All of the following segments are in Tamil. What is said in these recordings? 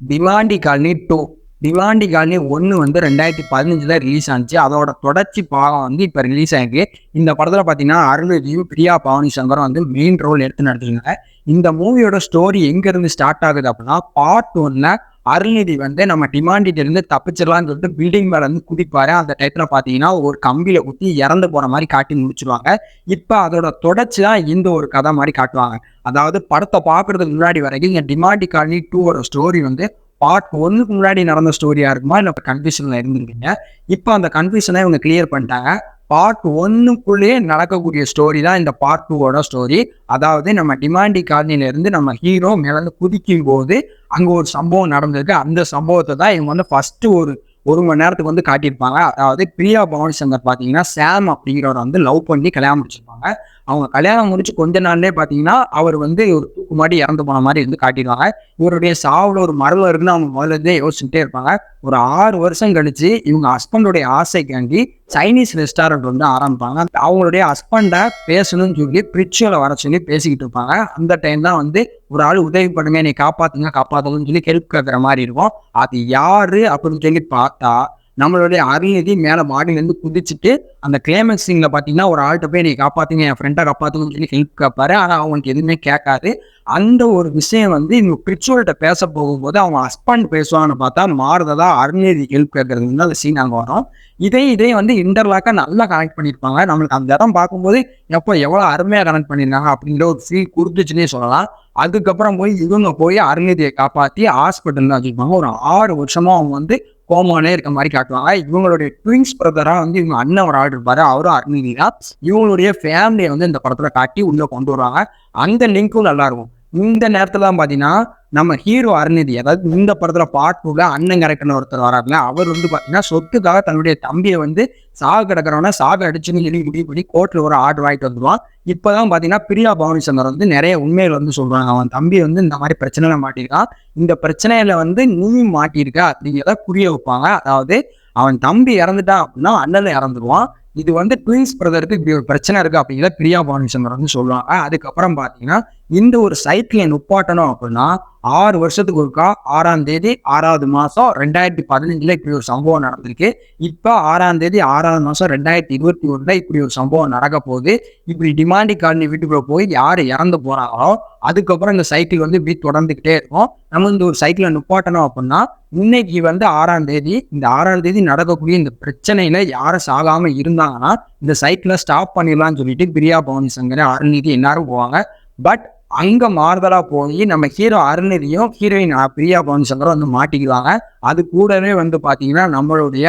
Bhiwandi colony two Bhiwandi colony ஒன்று வந்து ரெண்டாயிரத்தி பதினஞ்சில் ரிலீஸ் ஆனிச்சு. அதோட தொடர்ச்சி பாகம் வந்து இப்போ ரிலீஸ் ஆயிருக்கு. இந்த படத்தில் பார்த்தீங்கன்னா அருள்நிதியும் பிரியா பவானி சங்கரும் வந்து மெயின் ரோல் எடுத்து நடத்துருங்க இந்த மூவியோட ஸ்டோரி எங்கேருந்து ஸ்டார்ட் ஆகுது அப்படின்னா பார்ட் ஒன்னில் அருள்நிதி வந்து நம்ம டிமாண்டிட்ட இருந்து தப்பிச்சிடலாம்னு சொல்லிட்டு பில்டிங் மேல இருந்து குதிப்பாரு அந்த டயத்துல பாத்தீங்கன்னா ஒரு கம்பியில குத்தி இறந்து போற மாதிரி காட்டி முடிச்சிருவாங்க. இப்ப அதோட தொடர்ச்சி தான் இந்த ஒரு கதை மாதிரி காட்டுவாங்க. அதாவது படத்தை பாக்குறதுக்கு முன்னாடி வரைக்கும் இந்த டிமாண்டி காலனி டூவோட ஸ்டோரி வந்து பார்ட் ஒன்னுக்கு முன்னாடி நடந்த ஸ்டோரியா இருக்குமா? இல்லை கன்ஃபியூஷன்ல இருந்திருக்கீங்க? இப்போ அந்த கன்ஃபியூஷனை இவங்க கிளியர் பண்ணிட்டாங்க. பார்ட் ஒன்னுக்குள்ளேயே நடக்கக்கூடிய ஸ்டோரி தான் இந்த பார்ட் டூவோட ஸ்டோரி அதாவது நம்ம டிமாண்டி காலனில இருந்து நம்ம ஹீரோ மேலே குதிக்கும் போது அங்கே ஒரு சம்பவம் நடந்திருக்கு. அந்த சம்பவத்தை தான் இவங்க வந்து ஃபஸ்ட்டு ஒரு ஒரு மணி நேரத்துக்கு வந்து காட்டியிருப்பாங்க. அதாவது பிரியா பவானி சங்கர் பார்த்தீங்கன்னா சாம் அப்படிங்கிறவரை வந்து லவ் பண்ணி கல்யாணம் முடிச்சிருப்பாங்க. அவங்க கல்யாணம் முடிச்சு கொஞ்ச நாள்லேயே பார்த்தீங்கன்னா அவர் வந்து ஒரு முன்னாடி இறந்து போன மாதிரி வந்து காட்டிடுவாங்க. இவருடைய சாவில் ஒரு மரபு இருக்குன்னு அவங்க முதல்ல இருந்தே யோசிச்சுட்டே இருப்பாங்க. ஒரு ஆறு வருஷம் கழிச்சு இவங்க ஹஸ்பண்டோடைய ஆசைக்காண்டி சைனீஸ் ரெஸ்டாரண்ட் வந்து ஆரம்பிப்பாங்க. அவங்களுடைய ஹஸ்பண்டை பேசணும்னு சொல்லி பிரிச்சுவலை வர சொல்லி பேசிக்கிட்டு இருப்பாங்க. அந்த டைம் தான் வந்து ஒரு ஆள் உதவி பண்ணுங்க நீ காப்பாத்துங்க காப்பாத்துங்கன்னு சொல்லி ஹெல்ப் கேட்குற மாதிரி இருக்கும். அது யாரு அப்படின்னு சொல்லி பார்த்தா நம்மளுடைய அருள்நிதி மேலே மாடியிலேருந்து குதிச்சுட்டு அந்த கிளைமேக்ஸ் சீனில் பார்த்தீங்கன்னா ஒரு ஆள்கிட்ட போய் நீ காப்பாத்துங்க என் ஃப்ரெண்டை காப்பாத்துங்கன்னு சொல்லி ஹெல்ப் கேட்பாரு ஆனால் அவனுக்கு எதுவுமே கேட்காது. அந்த ஒரு விஷயம் வந்து இவங்க பிரிச்சுவல்கிட்ட பேச போகும்போது அவங்க ஹஸ்பண்ட் பேசுவான்னு பார்த்தா மாறுதலா அருள்நிதி ஹெல்ப் கேட்கறது வந்து அந்த சீன் அங்கே வரும். இதே இதே வந்து இன்டர்லாக்காக நல்லா கனெக்ட் பண்ணியிருப்பாங்க. நம்மளுக்கு அந்த இடம் பார்க்கும்போது எப்போ எவ்வளோ அருமையாக கனெக்ட் பண்ணியிருந்தாங்க அப்படின்ற ஒரு ஃபீல் கொடுத்துச்சுன்னே சொல்லலாம். அதுக்கப்புறம் போய் இவங்க போய் அருள்நிதியை காப்பாற்றி ஹாஸ்பிட்டலில் வச்சுருப்பாங்க. ஒரு ஆறு வருஷமா அவங்க வந்து கோமானே இருக்க மாதிரி காட்டுவாங்க. இவங்களுடைய ட்வின்ஸ் பிரதராக வந்து இவங்க அண்ணன் ஒரு ஆள் இருப்பாரு. அவரும் அருள்நிதி தான். இவங்களுடைய ஃபேமிலியை வந்து இந்த படத்துல காட்டி உள்ள கொண்டு வருவாங்க. அந்த லிங்க்கும் நல்லா இருக்கும். இந்த நேரத்துல தான் பாத்தீங்கன்னா நம்ம ஹீரோ அருணிதி அதாவது இந்த படத்துல பார்ட் டூல அண்ணன் கரெக்டர்னு ஒருத்தர் வராருல அவர் வந்து பாத்தீங்கன்னா சொத்துக்காக தன்னுடைய தம்பியை வந்து சாக கிடக்கிறவன சாக அடிச்சுன்னு சொல்லி முடிவு பண்ணி கோர்ட்ல ஒரு ஆர்டர் வாங்கிட்டு வந்துருவான். இப்பதான் பாத்தீங்கன்னா பிரியா பவானிசந்தர் வந்து நிறைய உண்மைகள் வந்து சொல்றாங்க. அவன் தம்பி வந்து இந்த மாதிரி பிரச்சனையில மாட்டியிருக்கான். இந்த பிரச்சனையில வந்து நீ மாட்டியிருக்க அப்படிங்கிறத புரிய வைப்பாங்க. அதாவது அவன் தம்பி இறந்துட்டான் அப்படின்னா அண்ணன் இறந்துருவான். இது வந்து ட்வின்ஸ் பிரதருக்கு இப்படி ஒரு பிரச்சனை இருக்கு அப்படிங்கிறத பிரியா பவானி சந்தர் வந்து சொல்லுவாங்க அதுக்கப்புறம் பாத்தீங்கன்னா இந்த ஒரு சைக்கிளை நுப்பாட்டணும் அப்படின்னா ஆறு வருஷத்துக்கு ஒருக்கா ஆறாம் தேதி ஆறாவது மாதம் ரெண்டாயிரத்தி பதினஞ்சில் இப்படி ஒரு சம்பவம் நடந்திருக்கு. இப்போ ஆறாம் தேதி ஆறாவது மாதம் ரெண்டாயிரத்தி இருபத்தி ஒன்றில் இப்படி ஒரு சம்பவம் நடக்க போகுது. இப்படி டிமாண்டி காலனி வீட்டுக்குள்ளே போய் யார் இறந்து போகிறாங்களோ அதுக்கப்புறம் இந்த சைக்கிள் வந்து இப்படி தொடர்ந்துக்கிட்டே இருக்கும். நம்ம இந்த ஒரு சைக்கிளை நிப்பாட்டணும் அப்படின்னா இன்னைக்கு வந்து ஆறாம் தேதி இந்த ஆறாம் தேதி நடக்கக்கூடிய இந்த பிரச்சனையில யாரும் சாகாம இருந்தாங்கன்னா இந்த சைக்கிளை ஸ்டாப் பண்ணிடலாம்னு சொல்லிட்டு பிரியா பவனி சங்கர் அருள்நிதி எல்லாரும் போவாங்க. பட் அங்கே மாறுதலாக போய் நம்ம ஹீரோ அருள்நிதியும் ஹீரோயின் பிரியா பவன்சங்கரும் வந்து மாட்டிக்குவாங்க. அது கூடவே வந்து பார்த்தீங்கன்னா நம்மளுடைய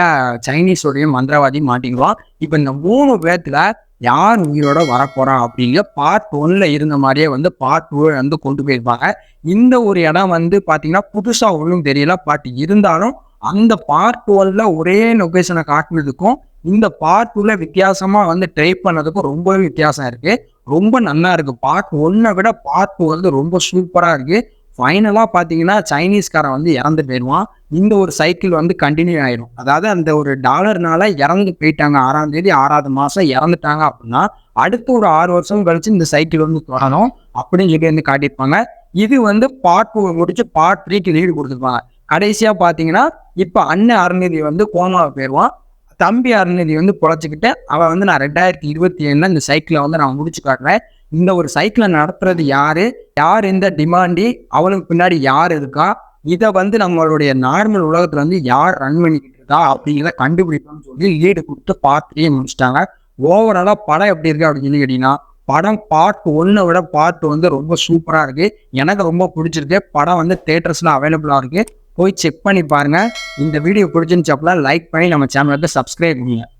சைனீஸோடைய மந்திரவாதி மாட்டிக்குவான் இப்போ இந்த மூணு பேர்த்தில் யார் உயிரோட வரப்போறா அப்படிங்கிற பார்ட் ஒன்ல இருந்த மாதிரியே வந்து பார்ட் டூ வந்து கொண்டு போயிருப்பாங்க. இந்த ஒரு இடம் வந்து பார்த்தீங்கன்னா புதுசாக ஒன்றும் தெரியல. பட் இருந்தாலும் அந்த பார்ட் ஒன்ல ஒரே லொகேஷனை காட்டுனதுக்கும் இந்த பார்ட் டூல வித்தியாசமா வந்து ட்ரை பண்ணதுக்கும் ரொம்பவே வித்தியாசம் இருக்கு. ரொம்ப நல்லா இருக்கு. பார்ட் ஒன்னை விட பார்ட் டூ வந்து ரொம்ப சூப்பரா இருக்கு. ஃபைனலாக பார்த்தீங்கன்னா சைனீஸ்காரன் வந்து இறந்து போயிடுவான். இந்த ஒரு சைக்கிள் வந்து கண்டினியூ ஆயிடும் அதாவது அந்த ஒரு டாலர்னால இறந்து போயிட்டாங்க. ஆறாம் தேதி ஆறாவது மாதம் இறந்துட்டாங்க அப்படின்னா அடுத்த ஒரு ஆறு வருஷம் கழிச்சு இந்த சைக்கிள் வந்து தொடரும் அப்படின்னு சொல்லி வந்து காட்டியிருப்பாங்க. இது வந்து பார்ட் முடிச்சு பார்ட் த்ரீக்கு லீடு கொடுத்துருப்பாங்க. கடைசியாக பார்த்தீங்கன்னா இப்போ அண்ணன் அருள்நிதி வந்து கோமாவை போயிடுவான் தம்பி அருள்நிதி வந்து பொழைச்சிக்கிட்டு அவன் வந்து நான் ரெண்டாயிரத்தி இருபத்தி ஏழுல இந்த சைக்கிளை வந்து நான் முடிச்சு காட்டுறேன். இந்த ஒரு சைக்கிளை நடத்துறது யாரு? யார் இந்த டிமாண்டி அவளுக்கு பின்னாடி யார் இருக்கா? இதை வந்து நம்மளுடைய நார்மல் உலகத்துல வந்து யார் ரன் பண்ணிக்கிட்டு இருக்கா? அப்படிங்கிறத கண்டுபிடிக்கணும்னு சொல்லி லீடு கொடுத்து பார்த்துட்டே முடிச்சிட்டாங்க. ஓவராலா படம் எப்படி இருக்கு அப்படின்னு சொல்லி கேட்டீங்கன்னா படம் பார்ட் ஒன்னை விட பார்ட் வந்து ரொம்ப சூப்பராக இருக்குது எனக்கு ரொம்ப பிடிச்சிருக்கு. படம் வந்து தேட்டர்ஸ்ல அவைலபிளாக இருக்குது போய் செக் பண்ணி பாருங்கள் இந்த வீடியோ பிடிச்சிருந்துச்சு அப்படின்னா லைக் பண்ணி நம்ம சேனலுக்கு சப்ஸ்கிரைப் பண்ணுங்கள்